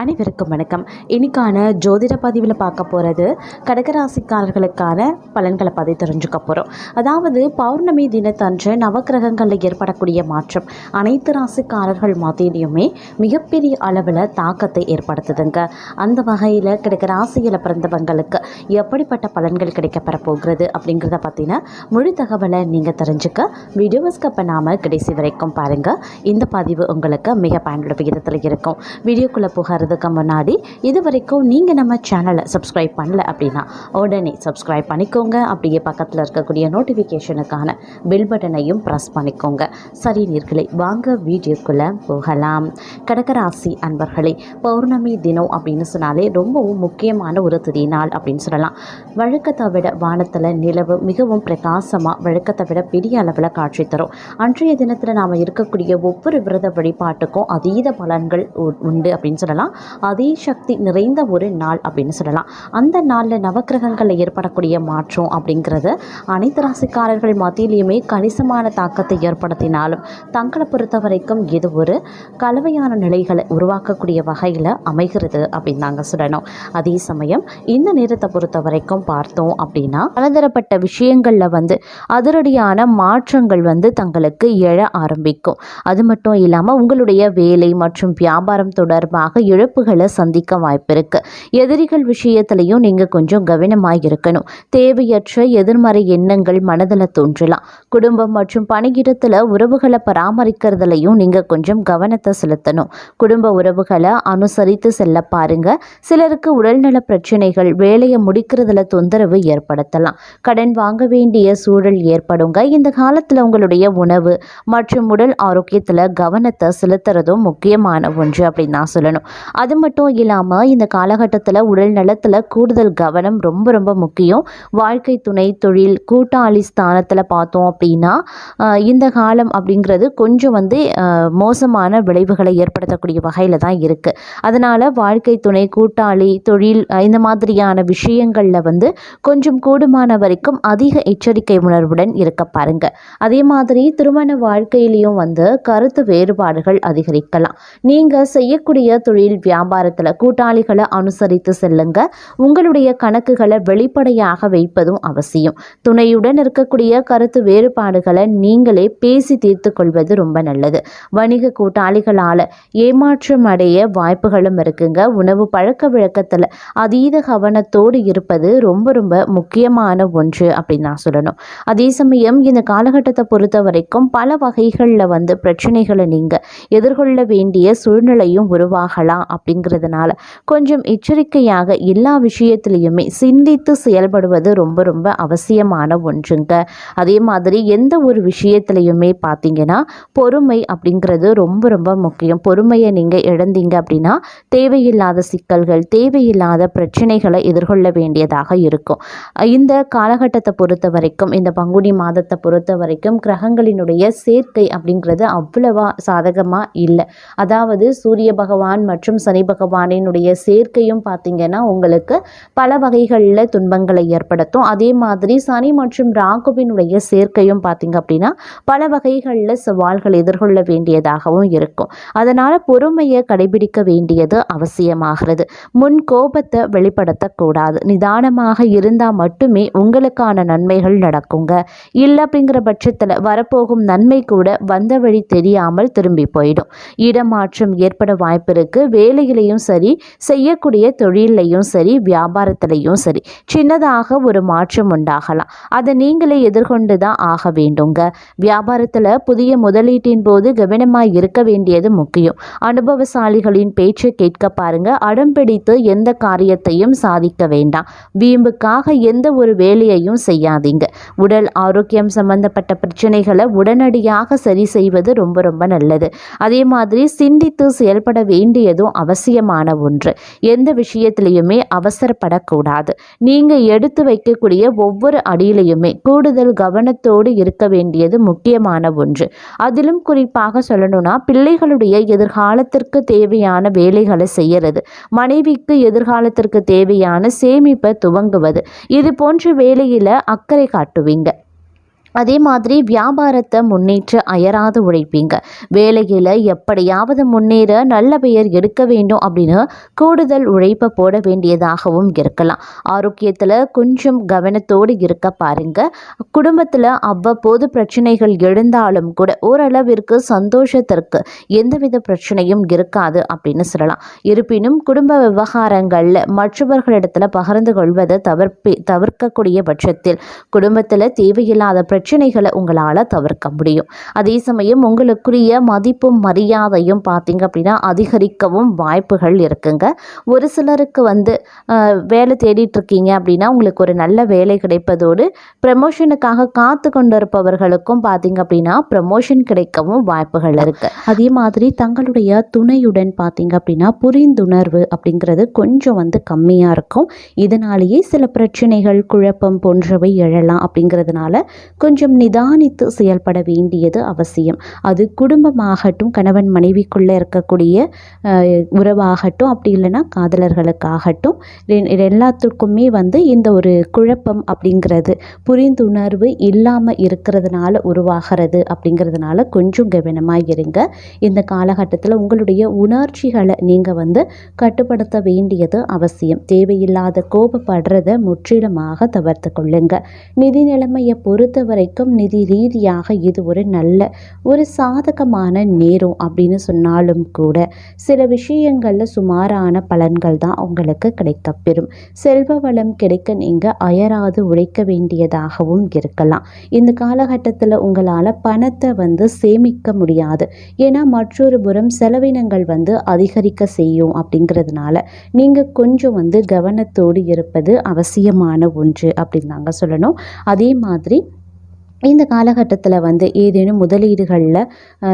அனைவருக்கும் வணக்கம். இன்னைக்கான ஜோதிட பதிவில் பார்க்க போகிறது கடகராசிக்காரர்களுக்கான பலன்களை பதி தெரிஞ்சுக்க போகிறோம் அதாவது பௌர்ணமி தினத்தன்று நவக்கிரகங்களில் ஏற்படக்கூடிய மாற்றம் அனைத்து ராசிக்காரர்கள் மத்தியிலையுமே மிகப்பெரிய அளவில் தாக்கத்தை ஏற்படுத்துதுங்க. அந்த வகையில் கடகராசியில் பிறந்தவங்களுக்கு எப்படிப்பட்ட பலன்கள் கிடைக்கப்பெற போகிறது அப்படிங்கிறத பற்றின முழு தகவலை நீங்கள் தெரிஞ்சுக்க வீடியோஸ் பண்ணாமல் கடைசி வரைக்கும் பாருங்கள் இந்த பதிவு உங்களுக்கு மிக பயனுள்ள விகிதத்தில் இருக்கும். வீடியோக்குள்ளே வர்றதுக்கு முன்னாடி இது வரைக்கும் நீங்கள் நம்ம சேனலை சப்ஸ்கிரைப் பண்ணல அப்படின்னா உடனே சப்ஸ்கிரைப் பண்ணிக்கோங்க. அப்படியே பக்கத்தில் இருக்கக்கூடிய நோட்டிஃபிகேஷனுக்கான பெல் பட்டனையும் ப்ரெஸ் பண்ணிக்கோங்க. சரி நீர்களே வாங்க வீடியோக்குள்ளே போகலாம். கடகராசி அன்பர்களே பௌர்ணமி தினம் அப்படின்னு சொன்னாலே ரொம்பவும் முக்கியமான ஒரு திருநாள் அப்படின்னு சொல்லலாம். வழக்கத்தை விட வானத்தில் நிலவு மிகவும் பிரகாசமாக வழக்கத்தை விட பெரிய அளவில் காட்சி தரும். அன்றைய தினத்தில் நாம் இருக்கக்கூடிய ஒவ்வொரு விரத வழிபாட்டுக்கும் அதீத பலன்கள் உ- உண்டு அப்படின்னு சொல்லலாம். அதே சக்தி நிறைந்த ஒரு நாள் அப்படின்னு சொல்லலாம். அந்த நாளில் நவக்கிரகங்களில் ஏற்படக்கூடிய மாற்றம் அப்படிங்கிறது அனைத்து ராசிக்காரர்கள் மத்தியிலையுமே கணிசமான தாக்கத்தை ஏற்படுத்தினாலும் தங்களை பொறுத்த வரைக்கும் இது ஒரு கலவையான நிலைகளை உருவாக்கக்கூடிய வகையில் அமைகிறது அப்படின்னு நாங்கள் சொல்லணும். அதே சமயம் இந்த நேரத்தை பொறுத்த வரைக்கும் பார்த்தோம் அப்படின்னா பலதரப்பட்ட விஷயங்களில் வந்து அதிரடியான மாற்றங்கள் வந்து தங்களுக்கு எழ ஆரம்பிக்கும். அது மட்டும் இல்லாமல் உங்களுடைய வேலை மற்றும் வியாபாரம் தொடர்பாக இழப்புகளை சந்திக்க வாய்ப்பிருக்கு. எதிரிகள் விஷயத்திலையும் நீங்கள் கொஞ்சம் கவனமாக இருக்கணும். தேவையற்ற எதிர்மறை எண்ணங்கள் மனதில் தோன்றலாம். குடும்பம் மற்றும் பணியிடத்தில் உறவுகளை பராமரிக்கிறதுலையும் நீங்கள் கொஞ்சம் கவனத்தை செலுத்தணும். குடும்ப உறவுகளை அனுசரித்து செல்ல பாருங்க. சிலருக்கு உடல்நல பிரச்சனைகள் வேலையை முடிக்கிறதுல தொந்தரவு ஏற்படுத்தலாம். கடன் வாங்க வேண்டிய சூழல் ஏற்படுங்க. இந்த காலத்தில் உங்களுடைய உணவு மற்றும் உடல் ஆரோக்கியத்தில் கவனத்தை செலுத்துறதும் முக்கியமான ஒன்று அப்படின்னு நான் சொல்லணும். அது மட்டும் இல்லாமல் இந்த காலகட்டத்தில் உடல் நலத்தில் கூடுதல் கவனம் ரொம்ப ரொம்ப முக்கியம். வாழ்க்கை துணை தொழில் கூட்டாளி ஸ்தானத்தில் பார்த்தோம் அப்படின்னா இந்த காலம் அப்படிங்கிறது கொஞ்சம் வந்து மோசமான விளைவுகளை ஏற்படுத்தக்கூடிய வகையில் தான் இருக்குது அதனால் வாழ்க்கை துணை கூட்டாளி தொழில் இந்த மாதிரியான விஷயங்களில் வந்து கொஞ்சம் கூடுமான வரைக்கும் அதிக எச்சரிக்கை உணர்வுடன் இருக்க பாருங்கள் அதே மாதிரி திருமண வாழ்க்கையிலையும் வந்து கருத்து வேறுபாடுகள் அதிகரிக்கலாம். நீங்கள் செய்யக்கூடிய தொழில் வியாபாரத்தில் கூட்டாளிகளை அனுசரித்து செல்லுங்க. உங்களுடைய கணக்குகளை வெளிப்படையாக வைப்பதும் அவசியம். துணையுடன் இருக்கக்கூடிய கருத்து வேறுபாடுகளை நீங்களே பேசி தீர்த்து கொள்வது ரொம்ப நல்லது. வணிக கூட்டாளிகளால் ஏமாற்றம் அடைய வாய்ப்புகளும் இருக்குங்க. உணவு பழக்க வழக்கத்தில் அதீத கவனத்தோடு இருப்பது ரொம்ப ரொம்ப முக்கியமான ஒன்று அப்படின்னு நான் சொல்லணும். அதே சமயம் இந்த காலகட்டத்தை பொறுத்த வரைக்கும் பல வகைகளில் வந்து பிரச்சனைகளை நீங்கள் எதிர்கொள்ள வேண்டிய சூழ்நிலையும் உருவாகலாம். அப்படிங்கிறதுனால கொஞ்சம் எச்சரிக்கையாக எல்லா விஷயத்திலையுமே சிந்தித்து செயல்படுவது ரொம்ப ரொம்ப அவசியமான ஒன்றுங்க. அதே மாதிரி எந்த ஒரு விஷயத்திலையுமே பார்த்தீங்கன்னா பொறுமை அப்படிங்கிறது ரொம்ப ரொம்ப முக்கியம். பொறுமையை நீங்கள் இழந்தீங்க அப்படின்னா தேவையில்லாத சிக்கல்கள் தேவையில்லாத பிரச்சனைகளை எதிர்கொள்ள வேண்டியதாக இருக்கும். இந்த காலகட்டத்தை பொறுத்த வரைக்கும் இந்த பங்குனி மாதத்தை பொறுத்த வரைக்கும் கிரகங்களினுடைய சேர்க்கை அப்படிங்கிறது அவ்வளவா சாதகமாக இல்லை. அதாவது சூரிய பகவான் மற்றும் சனி பகவானினுடைய சேர்க்கையும் பார்த்தீங்கன்னா உங்களுக்கு பல வகைகளில் துன்பங்களை ஏற்படுத்தும். அதே மாதிரி சனி மற்றும் ராகுவினுடைய சேர்க்கையும் பார்த்தீங்க அப்படின்னா பல வகைகளில் சவால்கள் எதிர்கொள்ள வேண்டியதாகவும் இருக்கும். அதனால் பொறுமையை கடைபிடிக்க வேண்டியது அவசியமாகிறது. முன் கோபத்தை வெளிப்படுத்தக்கூடாது. நிதானமாக இருந்தால் மட்டுமே உங்களுக்கான நன்மைகள் நடக்குங்க. இல்லை அப்படிங்கிற பட்சத்தில் வரப்போகும் நன்மை கூட வந்த வழி தெரியாமல் திரும்பி போயிடும். இடமாற்றம் ஏற்பட வாய்ப்பு இருக்குது வேலையிலையும் சரி செய்யக்கூடிய தொழிலையும் சரி வியாபாரத்திலையும் சரி சின்னதாக ஒரு மாற்றம் உண்டாகலாம். அதை நீங்களே எதிர்கொண்டு தான் ஆக வேண்டுங்க. வியாபாரத்தில் புதிய முதலீட்டின் போது கவனமாக இருக்க வேண்டியது முக்கியம். அனுபவசாலிகளின் பேச்சை கேட்க பாருங்க. அடம்பிடித்து எந்த காரியத்தையும் சாதிக்க வேண்டாம். வீம்புக்காக எந்த ஒரு வேலையையும் செய்யாதீங்க. உடல் ஆரோக்கியம் சம்பந்தப்பட்ட பிரச்சனைகளை உடனடியாக சரி செய்வது ரொம்ப ரொம்ப நல்லது. அதே மாதிரி சிந்தித்து செயல்பட வேண்டியதும் அவசியமான ஒன்று. எந்த விஷயத்திலையுமே அவசரப்படக்கூடாது. நீங்கள் எடுத்து வைக்கக்கூடிய ஒவ்வொரு அடியிலையுமே கூடுதல் கவனத்தோடு இருக்க வேண்டியது முக்கியமான ஒன்று. அதிலும் குறிப்பாக சொல்லணும்னா பிள்ளைகளுடைய எதிர்காலத்திற்கு தேவையான வேலைகளை செய்யறது மனைவிக்கு எதிர்காலத்திற்கு தேவையான சேமிப்பை துவங்குவது இது போன்ற வேலையில் அக்கறை காட்டுவீங்க. அதே மாதிரி வியாபாரத்தை முன்னேற்ற அயராது உழைப்பீங்க. வேலையில் எப்படியாவது முன்னேற நல்ல பெயர் எடுக்க வேண்டும் அப்படின்னு கூடுதல் உழைப்பை போட வேண்டியதாகவும் இருக்கலாம். ஆரோக்கியத்தில் கொஞ்சம் கவனத்தோடு இருக்க பாருங்க. குடும்பத்தில் அவ்வப்போது பிரச்சனைகள் எழுந்தாலும் கூட ஓரளவிற்கு சந்தோஷத்திற்கு எந்தவித பிரச்சனையும் இருக்காது அப்படின்னு சொல்லலாம். இருப்பினும் குடும்ப விவகாரங்களில் மற்றவர்களிடத்தில் பகிர்ந்து கொள்வதை தவிர்ப்பி தவிர்க்கக்கூடிய பட்சத்தில் குடும்பத்தில் தேவையில்லாத பிரச்சனை பிரச்சனைகளை உங்களால் தவிர்க்க முடியும். அதே சமயம் உங்களுக்குரிய மதிப்பும் மரியாதையும் பார்த்தீங்க அப்படின்னா அதிகரிக்கவும் வாய்ப்புகள் இருக்குங்க. ஒரு சிலருக்கு வந்து வேலை தேடிட்டு இருக்கீங்க அப்படின்னா உங்களுக்கு ஒரு நல்ல வேலை கிடைப்பதோடு ப்ரமோஷனுக்காக காத்து கொண்டிருப்பவர்களுக்கும் பார்த்தீங்க அப்படின்னா ப்ரமோஷன் கிடைக்கவும் வாய்ப்புகள் இருக்கு. அதே மாதிரி தங்களுடைய துணையுடன் பார்த்தீங்க அப்படின்னா புரிந்துணர்வு அப்படிங்கிறது கொஞ்சம் வந்து கம்மியாக இருக்கும். இதனாலேயே சில பிரச்சனைகள் குழப்பம் போன்றவை எழலாம் அப்படிங்கிறதுனால கொஞ்சம் கொஞ்சம் நிதானித்து செயல்பட வேண்டியது அவசியம். அது குடும்பமாகட்டும் கணவன் மனைவிக்குள்ளே இருக்கக்கூடிய உறவாகட்டும் அப்படி இல்லைன்னா காதலர்களுக்காகட்டும் இது எல்லாத்துக்குமே வந்து இந்த ஒரு குழப்பம் அப்படிங்கிறது புரிந்துணர்வு இல்லாமல் இருக்கிறதுனால உருவாகிறது அப்படிங்கிறதுனால கொஞ்சம் கவனமாக இருங்க. இந்த காலகட்டத்தில் உங்களுடைய உணர்ச்சிகளை நீங்கள் வந்து கட்டுப்படுத்த வேண்டியது அவசியம். தேவையில்லாத கோபப்படுறத முற்றிலுமாக தவிர்த்து கொள்ளுங்க. நிதி நிலைமையை பொறுத்தவரை வரைக்கும் நிதி ரீதியாக இது ஒரு நல்ல ஒரு சாதகமான நேரம் அப்படின்னு சொன்னாலும் கூட சில விஷயங்களில் சுமாரான பலன்கள் தான் உங்களுக்கு கிடைக்கப்பெறும் செல்வ வளம் கிடைக்க நீங்கள் அயராது உழைக்க வேண்டியதாகவும் இருக்கலாம். இந்த காலகட்டத்தில் உங்களால் பணத்தை வந்து சேமிக்க முடியாது. ஏன்னா மற்றொரு புறம் செலவினங்கள் வந்து அதிகரிக்க செய்யும் அப்படிங்கிறதுனால நீங்கள் கொஞ்சம் வந்து கவனத்தோடு இருப்பது அவசியமான ஒன்று அப்படின்னு தாங்க சொல்லணும். அதே மாதிரி இந்த காலகட்டத்தில் வந்து ஏதேனும் முதலீடுகளில்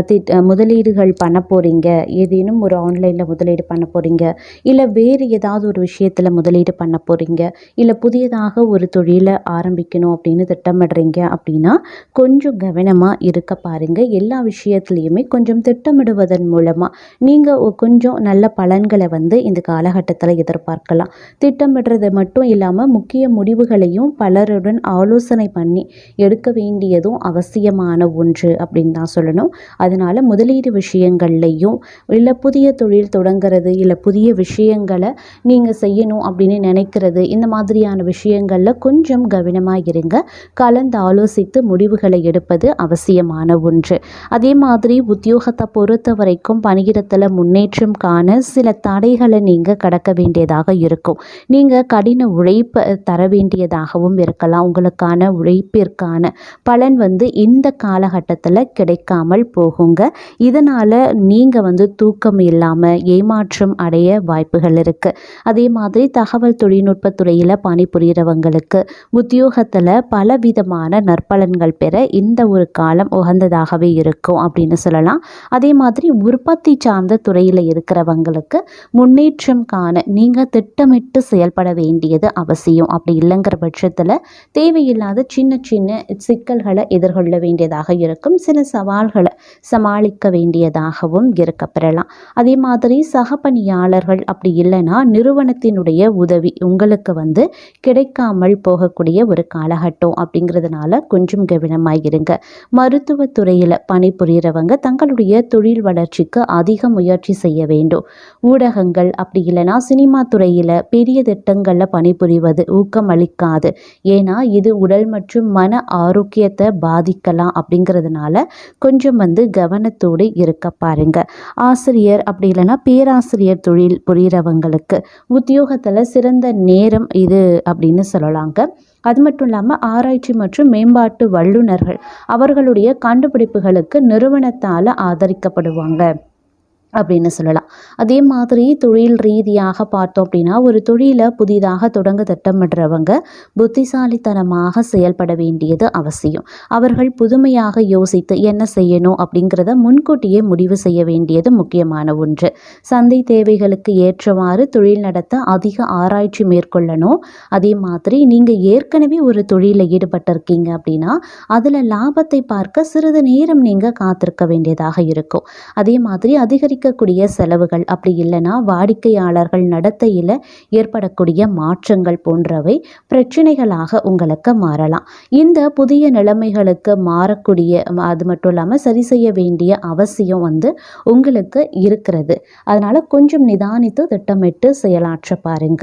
திட் முதலீடுகள் பண்ண போகிறீங்க ஏதேனும் ஒரு ஆன்லைனில் முதலீடு பண்ண போகிறீங்க இல்லை வேறு ஏதாவது ஒரு விஷயத்தில் முதலீடு பண்ண போகிறீங்க இல்லை புதியதாக ஒரு தொழிலை ஆரம்பிக்கணும் அப்படின்னு திட்டமிடுறீங்க அப்படின்னா கொஞ்சம் கவனமாக இருக்க பாருங்கள் எல்லா விஷயத்துலேயுமே கொஞ்சம் திட்டமிடுவதன் மூலமாக நீங்கள் கொஞ்சம் நல்ல பலன்களை வந்து இந்த காலகட்டத்தில் எதிர்பார்க்கலாம். திட்டமிடுறது மட்டும் இல்லாமல் முக்கிய முடிவுகளையும் பலருடன் ஆலோசனை பண்ணி எடுக்க வேண்டியதும் அவசியமான ஒன்று அப்படின்னு தான் சொல்லணும். அதனால் முதலீடு விஷயங்கள்லையும் இல்லை புதிய தொழில் தொடங்குறது இல்லை புதிய விஷயங்களை நீங்கள் செய்யணும் அப்படின்னு நினைக்கிறது இந்த மாதிரியான விஷயங்களில் கொஞ்சம் கவனமாக இருங்க. கலந்து ஆலோசித்து முடிவுகளை எடுப்பது அவசியமான ஒன்று. அதே மாதிரி உத்தியோகத்தை பொறுத்த வரைக்கும் பணியிடத்தில் முன்னேற்றம் காண சில தடைகளை நீங்கள் கடக்க வேண்டியதாக இருக்கும். நீங்கள் கடின உழைப்பை தர வேண்டியதாகவும் இருக்கலாம். உங்களுக்கான உழைப்பிற்கான பலன் வந்து இந்த காலகட்டத்தில் கிடைக்காமல் போகுங்க. இதனால் நீங்கள் வந்து தூக்கம் இல்லாமல் ஏமாற்றம் அடைய வாய்ப்புகள் இருக்குது அதே மாதிரி தகவல் தொழில்நுட்பத் துறையில் பணிபுரிகிறவங்களுக்கு உத்தியோகத்தில் பலவிதமான நற்பலன்கள் பெற இந்த ஒரு காலம் உகந்ததாகவே இருக்கும் அப்படின்னு சொல்லலாம். அதே மாதிரி உற்பத்தி சார்ந்த துறையில் இருக்கிறவங்களுக்கு முன்னேற்றம் காண நீங்கள் திட்டமிட்டு செயல்பட வேண்டியது அவசியம். அப்படி இல்லைங்கிற பட்சத்தில் தேவையில்லாத சின்ன சின்ன சிக்கல்களை எதிர்கொள்ள வேண்டியதாக இருக்கும். சில சவால்களை சமாளிக்க வேண்டியதாகவும் இருக்க பெறலாம் அதே மாதிரி சக பணியாளர்கள் அப்படி இல்லைன்னா நிறுவனத்தினுடைய உதவி உங்களுக்கு வந்து கிடைக்காமல் போகக்கூடிய ஒரு காலகட்டம் அப்படிங்கிறதுனால கொஞ்சம் கவனமாக இருங்க. மருத்துவத்துறையில் பணிபுரிகிறவங்க தங்களுடைய தொழில் வளர்ச்சிக்கு அதிக முயற்சி செய்ய வேண்டும். ஊடகங்கள் அப்படி இல்லைன்னா சினிமா துறையில் பெரிய திட்டங்களில் பணிபுரிவது ஊக்கமளிக்காது. ஏன்னா இது உடல் மற்றும் மன ஆரோக்கிய ஆரோக்கியத்தை பாதிக்கலாம் அப்படிங்கிறதுனால கொஞ்சம் வந்து கவனத்தோடு இருக்க பாருங்க. ஆசிரியர் அப்படி இல்லைன்னா பேராசிரியர் தொழில் புரிகிறவங்களுக்கு உத்தியோகத்தில் சிறந்த நேரம் இது அப்படின்னு சொல்லலாங்க. அது மட்டும் இல்லாமல் ஆராய்ச்சி மற்றும் மேம்பாட்டு வல்லுநர்கள் அவர்களுடைய கண்டுபிடிப்புகளுக்கு நிறுவனத்தால் ஆதரிக்கப்படுவாங்க. அப்படின்னு சொல்லலாம். அதே மாதிரி தொழில் ரீதியாக பார்த்தோம் அப்படின்னா ஒரு தொழிலை புதிதாக தொடங்க திட்டமிடுறவங்க புத்திசாலித்தனமாக செயல்பட வேண்டியது அவசியம். அவர்கள் புதுமையாக யோசித்து என்ன செய்யணும் அப்படிங்கிறத முன்கூட்டியே முடிவு செய்ய வேண்டியது முக்கியமான ஒன்று. சந்தை தேவைகளுக்கு ஏற்றவாறு தொழில் நடத்த அதிக ஆராய்ச்சி மேற்கொள்ளணும். அதே மாதிரி நீங்கள் ஏற்கனவே ஒரு தொழிலில் ஈடுபட்டிருக்கீங்க அப்படின்னா அதில் லாபத்தை பார்க்க சிறிது நேரம் நீங்கள் காத்திருக்க வேண்டியதாக இருக்கும். அதே மாதிரி அதிகரிக்க அதிகரிக்கக்கூடிய செலவுகள் அப்படி இல்லைன்னா வாடிக்கையாளர்கள் நடத்தையில் ஏற்படக்கூடிய மாற்றங்கள் போன்றவை பிரச்சனைகளாக உங்களுக்கு மாறலாம். இந்த புதிய நிலைமைகளுக்கு மாறக்கூடிய அது மட்டும் இல்லாமல் சரி செய்ய வேண்டிய அவசியம் வந்து உங்களுக்கு இருக்கிறது. அதனால் கொஞ்சம் நிதானித்து திட்டமிட்டு செயலாற்ற பாருங்கள்